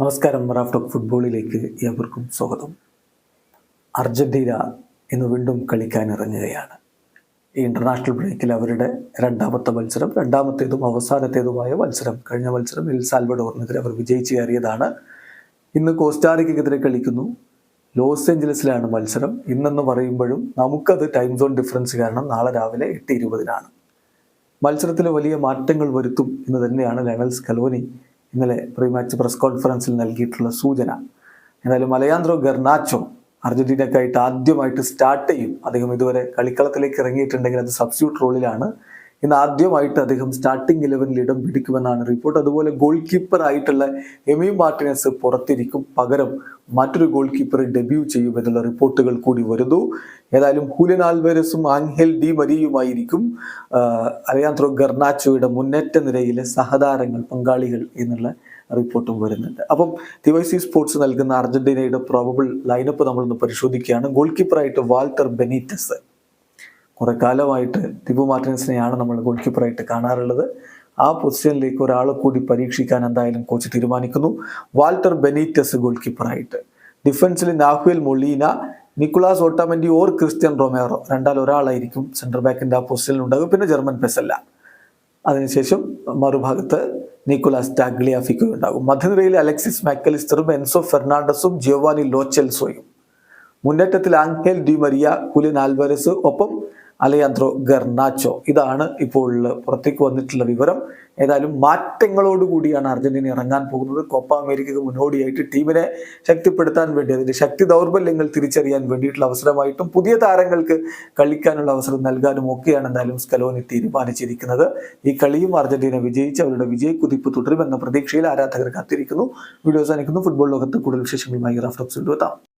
നമസ്കാരം റാഫ്റ്റോക്ക് ഫുട്ബോളിലേക്ക് ഏവർക്കും സ്വാഗതം. അർജന്റീന ഇന്ന് വീണ്ടും കളിക്കാൻ ഇറങ്ങുകയാണ് ഈ ഇന്റർനാഷണൽ ബ്രേക്കിൽ അവരുടെ രണ്ടാമത്തെ മത്സരം രണ്ടാമത്തേതും അവസാനത്തേതുമായ മത്സരം. കഴിഞ്ഞ മത്സരം എൽ സാൽവഡോറിനെതിരെ അവർ വിജയിച്ചു കയറിയതാണ്. ഇന്ന് കോസ്റ്റാറിക്കെതിരെ കളിക്കുന്നു. ലോസ് ഏഞ്ചലസിലാണ് മത്സരം. ഇന്നെന്ന് പറയുമ്പോഴും നമുക്കത് ടൈം സോൺ ഡിഫറൻസ് കാരണം നാളെ രാവിലെ എട്ട് ഇരുപതിനാണ്. മത്സരത്തിൽ വലിയ മാറ്റങ്ങൾ വരുത്തും എന്ന് തന്നെയാണ് ലയണൽ സ്കലോനി ഇന്നലെ പ്രീ മാച്ച് പ്രസ് കോൺഫറൻസിൽ നൽകിയിട്ടുള്ള സൂചന. എന്നാലും മലയാന്ത്രോ ഗർനാച്ചോ അർജന്റീനക്കായിട്ട് ആദ്യമായിട്ട് സ്റ്റാർട്ട് ചെയ്യും. അദ്ദേഹം ഇതുവരെ കളിക്കളത്തിലേക്ക് ഇറങ്ങിയിട്ടുണ്ടെങ്കിൽ അത് സബ്സ്റ്റിറ്റ്യൂട്ട് റോളിലാണ് ഇന്ന് ആദ്യമായിട്ട് അദ്ദേഹം സ്റ്റാർട്ടിംഗ് ഇലവനിൽ ഇടം പിടിക്കുമെന്നാണ് റിപ്പോർട്ട് അതുപോലെ ഗോൾ കീപ്പർ ആയിട്ടുള്ള എമി മാർട്ടിനസ് പുറത്തിരിക്കും. പകരം മറ്റൊരു ഗോൾ കീപ്പർ ഡെബ്യൂ ചെയ്യുമെന്നുള്ള റിപ്പോർട്ടുകൾ കൂടി വരുന്നു. ഏതായാലും ഹുലിൻ ആൽവേരസും ആൻഹെൽ ഡി മരിയുമായിരിക്കും. അലയാന്ത്രോ ഗർണാച്ചോയുടെ മുന്നേറ്റ നിരയിലെ സഹതാരങ്ങൾ പങ്കാളികൾ എന്നുള്ള റിപ്പോർട്ടും വരുന്നുണ്ട്. അപ്പം ടിവൈസി സ്പോർട്സ് നൽകുന്ന അർജന്റീനയുടെ പ്രോബബിൾ ലൈനപ്പ് നമ്മളൊന്ന് പരിശോധിക്കുകയാണ്. ഗോൾ കീപ്പറായിട്ട് വാൾട്ടർ ബെനീറ്റസ്. കുറെ കാലമായിട്ട് ടിപ്പു മാർട്ടിനസിനെയാണ് നമ്മൾ ഗോൾ കീപ്പറായിട്ട് കാണാറുള്ളത്. ആ പൊസിഷനിലേക്ക് ഒരാളെ കൂടി പരീക്ഷിക്കാൻ എന്തായാലും കോച്ച് തീരുമാനിക്കുന്നു. വാൾട്ടർ ബെനീറ്റസ് ഗോൾ കീപ്പറായിട്ട് ഡിഫൻസിൽ Nahuel Molina Nicolas Otamendi or Cristian Romero രണ്ടാൽ ഒരാളായിരിക്കും സെൻട്രൽ ബാക്കിന്റെ ആ പൊസിഷനിൽ ഉണ്ടാകും. പിന്നെ ജർമ്മൻ പെസല്ല. അതിനുശേഷം മറുഭാഗത്ത് നിക്കുലാസ് ടാഗ്ലിയാഫിക്കോ ഉണ്ടാകും. മധ്യനിരയിൽ അലക്സിസ് മാക്കലിസ്റ്ററും എൻസോ ഫെർണാണ്ടസും ജിയോവാനി ലോച്ചെൽസോയും. മുന്നേറ്റത്തിൽ Angel Di Maria Julian Alvarez ഒപ്പം അലയാന്ത്രോ ഗർണാച്ചോ. ഇതാണ് ഇപ്പോൾ പുറത്തേക്ക് വന്നിട്ടുള്ള വിവരം. ഏതായാലും മാറ്റങ്ങളോടുകൂടിയാണ് അർജന്റീന ഇറങ്ങാൻ പോകുന്നത്. കോപ്പ അമേരിക്കയ്ക്ക് മുന്നോടിയായിട്ട് ടീമിനെ ശക്തിപ്പെടുത്താൻ വേണ്ടി അതിന്റെ ശക്തി ദൗർബല്യങ്ങൾ തിരിച്ചറിയാൻ വേണ്ടിയിട്ടുള്ള അവസരമായിട്ടും പുതിയ താരങ്ങൾക്ക് കളിക്കാനുള്ള അവസരം നൽകാനും ഒക്കെയാണ് എന്തായാലും സ്കലോനി തീരുമാനിച്ചിരിക്കുന്നത്. ഈ കളിയും അർജന്റീന വിജയിച്ച് അവരുടെ വിജയക്കുതിപ്പ് തുടരുമെന്ന പ്രതീക്ഷയിൽ ആരാധകർ കാത്തിരിക്കുന്നു. വീഡിയോസ് അവസാനിക്കുന്നു. ഫുട്ബോൾ ലോകത്ത് കൂടുതൽ വിശേഷങ്ങളുമായി റാഫ്റ്റോക്സ് എത്താം.